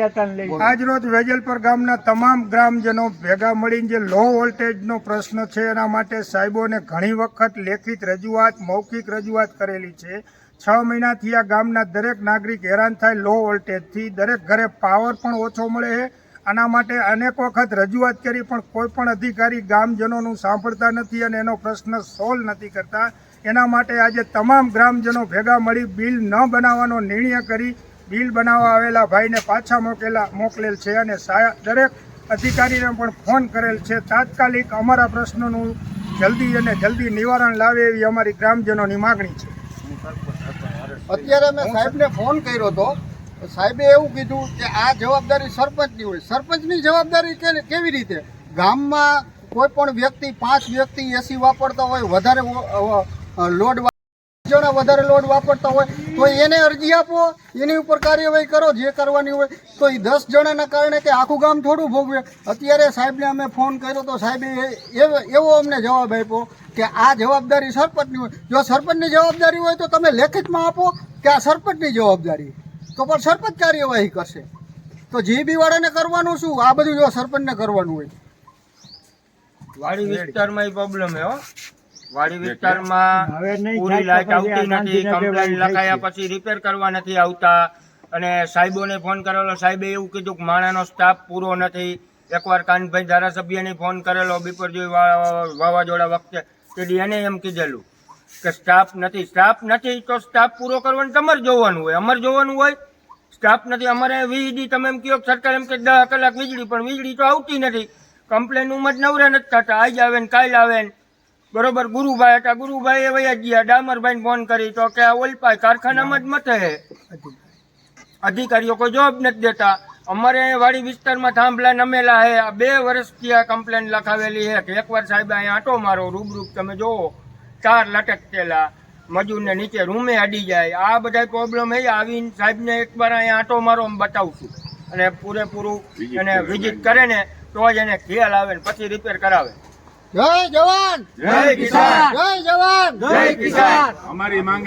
આજ રોજ વેજલપર ગામના તમામ ગ્રામજનો ભેગા મળીને જે લો વોલ્ટેજનો પ્રશ્ન છે એના માટે સાહેબોને ઘણી વખત લેખિત રજૂઆત મૌખિક રજૂઆત કરેલી છે. છ મહિનાથી આ ગામના દરેક નાગરિક હેરાન થાય લો વોલ્ટેજથી દરેક ઘરે પાવર પણ ઓછો મળે છે. આના માટે અનેક વખત રજૂઆત કરી પણ કોઈ પણ અધિકારી ગામજનોનું સાંભળતા નથી અને એનો પ્રશ્ન સોલ્વ નથી કરતા. એના માટે આજે તમામ ગ્રામજનો ભેગા મળી બિલ ન બનાવવાનો નિર્ણય કરી બિલ બનાવવા આવેલા ભાઈને પાછા મોકેલા મોકલેલ છે અને દરેક અધિકારીને પણ ફોન કરેલ છે. તાત્કાલિક અમારા પ્રશ્નોનું જલ્દી અને જલ્દી નિવારણ લાવે એવી અમારી ગ્રામજનોની માગણી છે. અત્યારે મેં સાહેબને ફોન કર્યો હતો સાહેબે એવું કીધું કે આ જવાબદારી સરપંચની હોય. સરપંચની જવાબદારી કેવી રીતે? ગામમાં કોઈ પણ વ્યક્તિ, પાંચ વ્યક્તિ એસી વાપરતા હોય, વધારે લોડ જણા વધારે લોડ વાપરતા હોય, તો એને અરજી આપો. એની ઉપર કાર્યવાહી કરો, જે કરવાની હોય. તો એ દસ જણાના કારણે કે આખું ગામ થોડું ભોગવે. અત્યારે સાહેબને અમે ફોન કર્યો તો સાહેબે એવો અમને જવાબ આપ્યો કે આ જવાબદારી સરપંચની હોય. જો સરપંચની જવાબદારી હોય તો તમે લેખિતમાં આપો કે આ સરપંચની જવાબદારી. તો પણ સરપંચ કાર્યવાહી કરશે. તો જીબી વાળાને કરવાનું શું? આ બધું જો સરપંચને કરવાનું હોય. વાડી વિસ્તારમાં પ્રોબ્લેમ હે હો. વાડી વિસ્તારમાં પૂરી લાઇટ આવતી નથી કમ્પ્લેન લખાયા પછી રિપેર કરવા નથી આવતા. અને સાહેબોને ફોન કરેલો સાહેબે એવું કીધું કે માણાનો સ્ટાફ પૂરો નથી. એકવાર કાનભાઈ ધારાસભ્યને ફોન કરેલો બિપરજોઈ વાવાઝોડા વખતે તેથી એને એમ કીધેલું કે સ્ટાફ નથી સ્ટાફ નથી તો સ્ટાફ પૂરો કરવાનું તમારે જોવાનું હોય. અમારે જોવાનું હોય સ્ટાફ નથી. અમારે વીજળી તમે એમ કહો સરકાર એમ કે દસ કલાક વીજળી પણ વીજળી તો આવતી નથી. કમ્પ્લેન ઉમર નવરા નથી થતા. આજ આવે ને કાલ આવે ને બરોબર ગુરુભાઈ હતા ગુરુભાઈ એ વયા ગયા ડામરભાઈ ફોન કરી તો કે આ ઓલપાય કારખાનામાં જ મથે હે. અધિકારીઓ કોઈ જોબ નથી દેતા. અમારે વાડી વિસ્તારમાં થાંભલા નમેલા હે. આ બે વર્ષથી આ કમ્પ્લેન લખાવેલી છે કે એકવાર સાહેબ અહીંયા આંટો મારો રૂબરૂપ તમે જોવો ચાર લટકતેલા મજૂરને નીચે રૂમે અડી જાય. આ બધા પ્રોબ્લેમ હે. આવીને સાહેબને એકવાર અહીંયા આંટો મારો બતાવું બતાવશું અને પૂરેપૂરું એને વિઝિટ કરે ને તો જ એને ખ્યાલ આવે ને પછી રિપેર કરાવે. જય જવાન! જય કિસાન! જય જવાન! જય કિસાન! અમારી માંગ